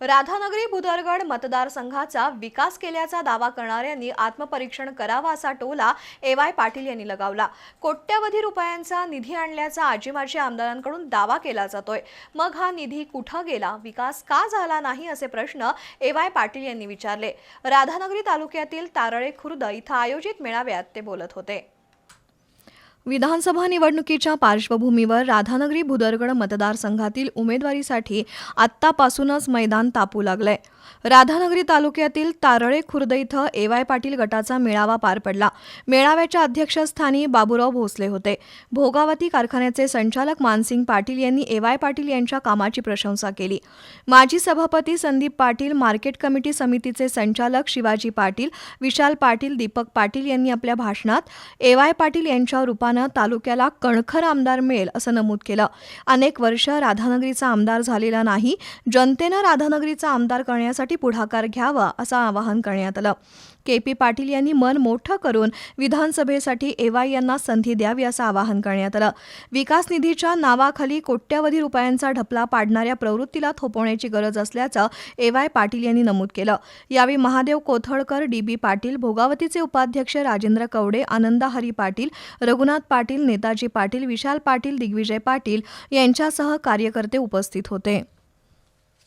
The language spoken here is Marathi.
राधानगरी बुदरगड मतदारसंघाचा विकास केल्याचा दावा करणाऱ्यांनी आत्मपरीक्षण करावा असा टोला ए वाय पाटील यांनी लगावला. कोट्यवधी रुपयांचा निधी आणल्याचा आजीमाजी आमदारांकडून दावा केला जातोय. मग हा निधी कुठं गेला? विकास का झाला नाही असे प्रश्न ए वाय पाटील यांनी विचारले. राधानगरी तालुक्यातील तारळे खुर्द इथं आयोजित मेळाव्यात ते बोलत होते. विधानसभा निवडणुकीच्या पार्श्वभूमीवर राधानगरी भुदरगड मतदारसंघातील उमेदवारीसाठी आत्तापासूनच मैदान तापू लागलंय. राधानगरी तालुक्यातील तारळे खुर्द इथं ए वाय पाटील गटाचा मेळावा पार पडला. मेळाव्याच्या अध्यक्षस्थानी बाबूराव भोसले होते. भोगावती कारखान्याचे संचालक मानसिंग पाटील यांनी ए वाय पाटील यांच्या कामाची प्रशंसा केली. माजी सभापती संदीप पाटील मार्केट कमिटी समितीचे संचालक शिवाजी पाटील विशाल पाटील दीपक पाटील यांनी आपल्या भाषणात ए वाय पाटील यांच्या रूपानं तालुक्याला कणखर आमदार मिळेल असं नमूद केलं. अनेक वर्ष राधानगरीचा आमदार झालेला नाही जनतेनं राधानगरीचा आमदार करण्यासाठी पुढाकार घ्यावा असं आवाहन करण्यात आलं. के पी पाटील यांनी मन मोठं करून विधानसभेसाठी एवाय यांना संधी द्यावी असं आवाहन करण्यात आलं. विकास निधीच्या नावाखाली कोट्यवधी रुपयांचा ढपला पाडणाऱ्या प्रवृत्तीला थोपवण्याची गरज असल्याचं एवाय पाटील यांनी नमूद केलं. यावेळी महादेव कोथळकर डी बी पाटील भोगावतीचे उपाध्यक्ष राजेंद्र कवडे आनंदा हरी पाटील रघुनाथ पाटील नेताजी पाटील विशाल पाटील दिग्विजय पाटील यांच्यासह कार्यकर्ते उपस्थित होते.